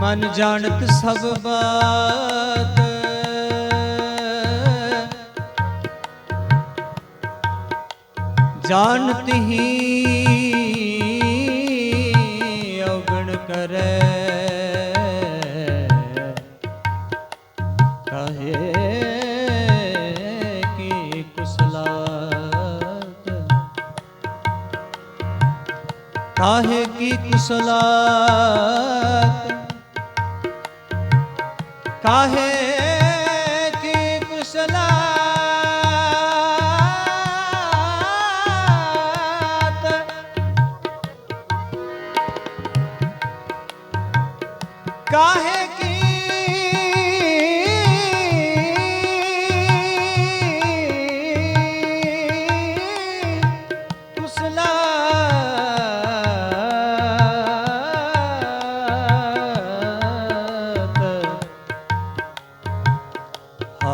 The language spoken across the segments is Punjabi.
ਮਨ ਜਾਣਤ ਸਭ ਬਾਤ। ਜਾਣਤ ਹੀ ਔਗਣ ਕਰੈ। ਕਹੇ ਕੀ ਕੁਸਲਾਤ। ਕਾਹੇ ਕੀ ਕੁਸਲਾਤ। ਕਾਹੇ ਕੀ ਕੁਸਲਾਤ ਕਾਹੇ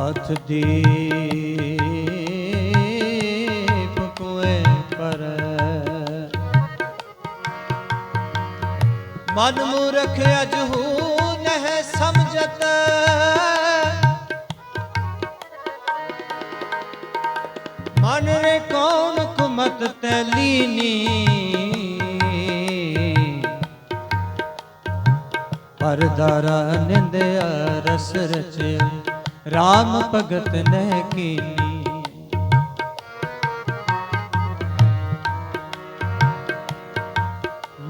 ਹੱਥ ਦੀਪ ਕੋਏ ਪਰ ਮਨ ਮੂਰਖ ਅਜਹੂ ਨਹਿ ਸਮਝਤ ਮਨ ਰੇ ਕੌਣ ਕੁਮਤ ਤੈ ਲੀਨੀ ਪਰਦਾਰਾ ਨਿੰਦਿਆ ਰਸ ਰਚੇ RAM ਭਗਤ ਨਹਿ ਕੀਨੀ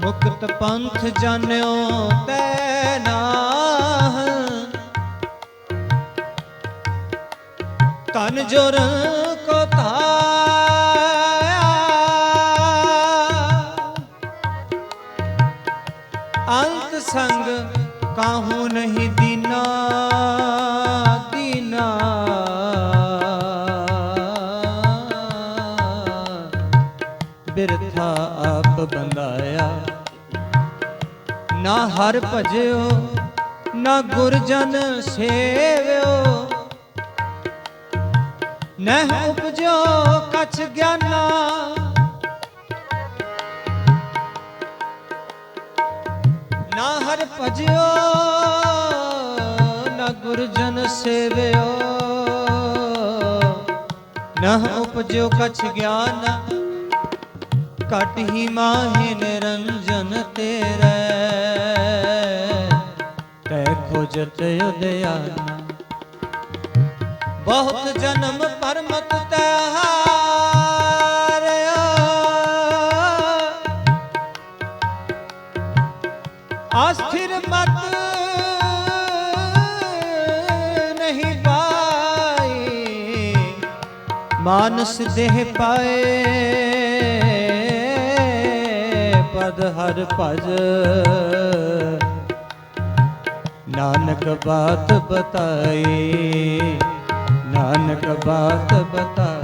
ਮੁਕਤ ਪੰਥ ਜਾਣਿਓ ਤੈ ਨਾਹ। ਤਨ ਜੁਰ ਕੋ ਧਾਇਆ ਅੰਤ ਸੰਗ ਕਾਹੂ ਨਹੀਂ ਦੀਨਾ। ਬਿਰਥਾ ਆਪ ਬੰਦਾਇਆ ਨਾ ਹਰ ਭਜਿਓ, ਨਾ ਗੁਰਜਨ ਸੇਵਿਓ। ਨਹਿ ਉਪਜੋ ਕਛ ਗਿਆਨਾ। ਨਾ ਹਰ ਭਜਿਓ, ਨਾ ਗੁਰਜਨ ਸੇਵਿਓ। ਨਾ ਉਪਜੋ ਕਛ ਗਿਆਨਾ। ਕਟ ਹੀ ਮਾਹੀ ਨਿਰੰਜਨ ਤੇਰੇ ਤੈ ਖੋਜਤ ਉਦਿਆਨਾ ਬਹੁਤ ਜਨਮ ਪਰਮਤ ਤੈ ਹਾਰਿਆ ਆਸਥਿਰ ਮਤ ਨਹੀਂ ਪਾਈ ਮਾਨਸ ਦੇਹ ਪਾਏ ਪਦ ਹਰ ਭਜ। ਨਾਨਕ ਬਾਤ ਬਤਾਈ ਨਾਨਕ ਬਾਤ ਬਤਾ